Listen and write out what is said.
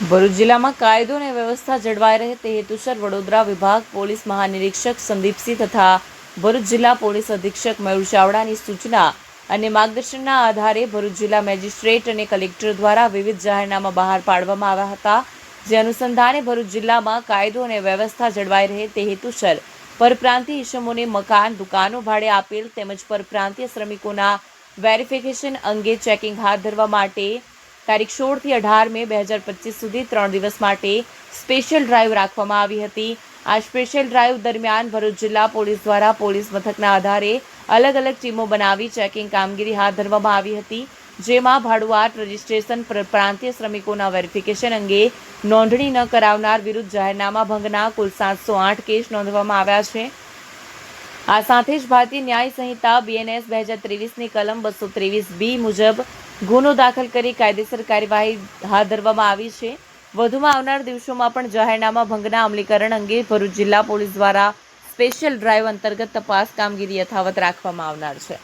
ભરૂચ જિલ્લામાં કાયદો અને વ્યવસ્થા જળવાઈ રહે તે હેતુસર વડોદરા વિભાગ પોલીસ મહાનિરીક્ષક સંદીપસિંહ તથા ભરૂચ જિલ્લા પોલીસ અધિક્ષક મયુર ચાવડાની સૂચના અને માર્ગદર્શનના આધારે ભરૂચ જિલ્લા મેજિસ્ટ્રેટ અને કલેક્ટર દ્વારા વિવિધ જાહેરનામા બહાર પાડવામાં આવ્યા હતા. જે અનુસંધાને ભરૂચ જિલ્લામાં કાયદો અને વ્યવસ્થા જળવાઈ રહે તે હેતુસર પરપ્રાંતીય ઇસમોને મકાન, દુકાનો ભાડે આપેલ તેમજ પરપ્રાંતીય શ્રમિકોના વેરિફિકેશન અંગે ચેકિંગ હાથ ધરવા માટે તારીખ સોળથી અઢાર મે બે હજાર પચીસ સુધી ત્રણ દિવસ માટે સ્પેશિયલ ડ્રાઈવ રાખવામાં આવી હતી. આ સ્પેશિયલ ડ્રાઈવ દરમિયાન ભરૂચ જિલ્લા પોલીસ દ્વારા પોલીસ મથકના આધારે અલગ અલગ ટીમો બનાવી ચેકિંગ કામગીરી હાથ ધરવામાં આવી હતી. જેમાં ભાડુઆત, રજિસ્ટ્રેશન, પર, પ્રાંતીય શ્રમિકોના વેરિફિકેશન અંગે નોંધણી ન કરાવનાર વિરુદ્ધ જાહેરનામા ભંગના કુલ સાતસો આઠ કેસ નોંધવામાં આવ્યા છે. આ સાથે જ ભારતીય ન્યાય સંહિતા બીએનએસ બે હજાર ત્રેવીસની કલમ બસો ત્રેવીસ બી મુજબ ગુનો દાખલ કરી કાયદેસર કાર્યવાહી હાથ ધરવામાં આવી છે. વધુમાં આવનાર દિવસોમાં પણ જાહેરનામા ભંગના અમલીકરણ અંગે ભરૂચ જિલ્લા પોલીસ દ્વારા સ્પેશિયલ ડ્રાઈવ અંતર્ગત તપાસ કામગીરી યથાવત રાખવામાં આવનાર છે.